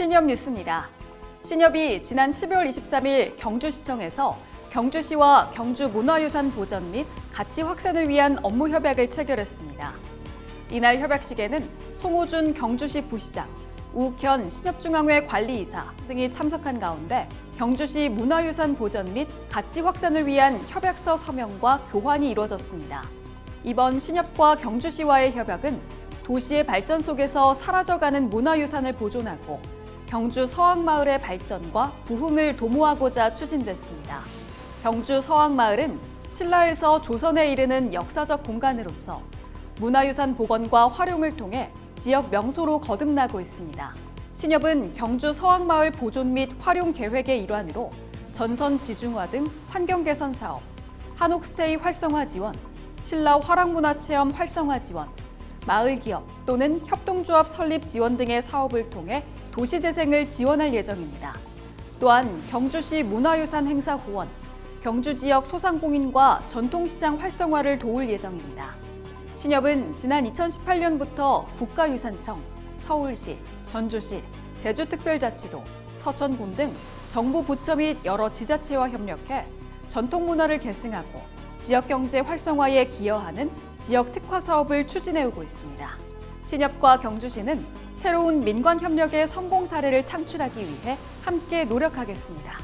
신협 뉴스입니다. 신협이 지난 12월 23일 경주시청에서 경주시와 경주 문화유산 보전 및 가치 확산을 위한 업무 협약을 체결했습니다. 이날 협약식에는 송호준 경주시 부시장, 우욱현 신협중앙회 관리이사 등이 참석한 가운데 경주시 문화유산 보전 및 가치 확산을 위한 협약서 서명과 교환이 이루어졌습니다. 이번 신협과 경주시와의 협약은 도시의 발전 속에서 사라져가는 문화유산을 보존하고 경주 서학마을의 발전과 부흥을 도모하고자 추진됐습니다. 경주 서학마을은 신라에서 조선에 이르는 역사적 공간으로서 문화유산 복원과 활용을 통해 지역 명소로 거듭나고 있습니다. 신협은 경주 서학마을 보존 및 활용 계획의 일환으로 전선 지중화 등 환경 개선 사업, 한옥스테이 활성화 지원, 신라 화랑문화체험 활성화 지원, 마을 기업 또는 협동조합 설립 지원 등의 사업을 통해 도시 재생을 지원할 예정입니다. 또한 경주시 문화유산 행사 후원, 경주 지역 소상공인과 전통시장 활성화를 도울 예정입니다. 신협은 지난 2018년부터 국가유산청, 서울시, 전주시, 제주특별자치도, 서천군 등 정부 부처 및 여러 지자체와 협력해 전통문화를 계승하고 지역 경제 활성화에 기여하는 지역 특화 사업을 추진해오고 있습니다. 신협과 경주시는 새로운 민관 협력의 성공 사례를 창출하기 위해 함께 노력하겠습니다.